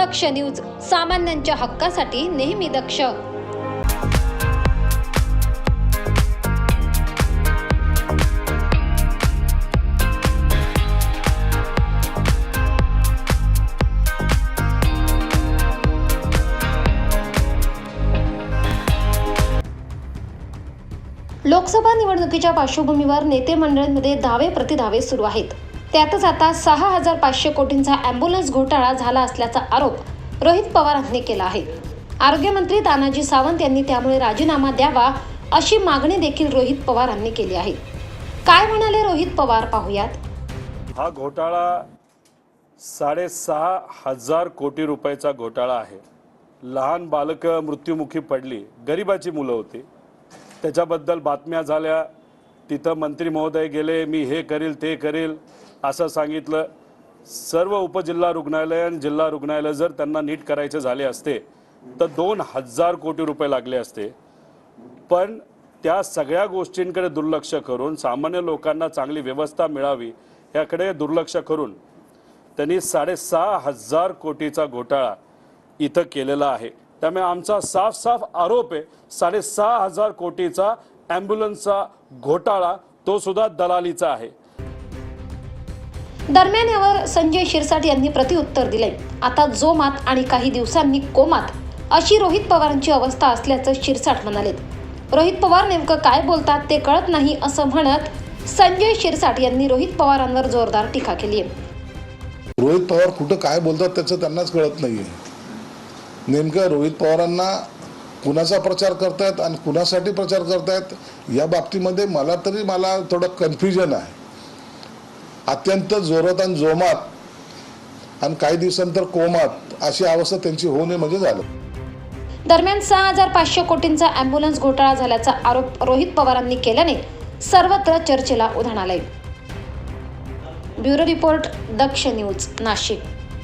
दक्ष news सामान्यांच्या हक्कासाठी नेहमी दक्ष. लोकसभा निवडणुकीच्या पार्श्वभूमीवर नेते मंडळांमध्ये धावे प्रतिधावे सुरू आहेत. त्यातच आता सहा हजार पाचशे कोटींचा अँब्युलन्स घोटाळा झाला असल्याचा आरोप रोहित पवारांनी केला आहे. आरोग्यमंत्री तानाजी सावंत यांनी त्यामुळे राजीनामा द्यावा अशी मागणी देखील रोहित पवारांनी केली आहे. काय म्हणाले रोहित पवार पाहूयात? हा घोटाळा साडेसहा हजार कोटी रुपयाचा घोटाळा आहे. लहान बालकं मृत्युमुखी पडली गरिबाची मुलं होती. त्याच्याबद्दल बातम्या झाल्या तिथं मंत्री महोदय गेले मी हे करील ते करील. असं सांगितलं. सर्व उपजिल्हा रुग्णालय आणि जिल्हा रुग्णालय जर त्यांना नीट करायचे झाले असते तर दोन हजार कोटी रुपये लागले असते. पण त्या सगळ्या गोष्टींकडे दुर्लक्ष करून सामान्य लोकांना चांगली व्यवस्था मिळावी याकडे दुर्लक्ष करून त्यांनी साडेसहा हजार कोटीचा घोटाळा इथं केलेला आहे. त्यामुळे आमचा साफ साफ आरोप आहे साडेसहा हजार कोटीचा ॲम्ब्युलन्सचा घोटाळा तो सुद्धा दलालीचा आहे. दरम्यान यावर संजय शिरसाट यांनी प्रतिउत्तर दिले आता जोमात आणि काही दिवसांनी कोमात अशी रोहित पवारांची अवस्था असल्याचं शिरसाट म्हणाले. रोहित पवार नेमकं काय बोलतात ते कळत नाही असं म्हणत संजय शिरसाट यांनी रोहित पवारांवर जोरदार टीका केली आहे. रोहित पवार कुठं काय बोलतात त्याचं त्यांनाच कळत नाही नेमकं रोहित पवारांना कुणाचा प्रचार करतायत आणि कुणासाठी प्रचार करतायत या बाबतीमध्ये मला तरी मला थोडं कन्फ्युजन आहे. अत्यंत जोरात आणि जोमात आणि काही दिवसांतर कोमात अशी अवस्था त्यांची होऊ नये म्हणजे झालं. दरम्यान सहा हजार पाचशे कोटींचा अँब्युलन्स घोटाळा झाल्याचा आरोप रोहित पवारांनी केल्याने सर्वत्र चर्चेला उधाण आलंय. Bureau report Daksh news Nashik.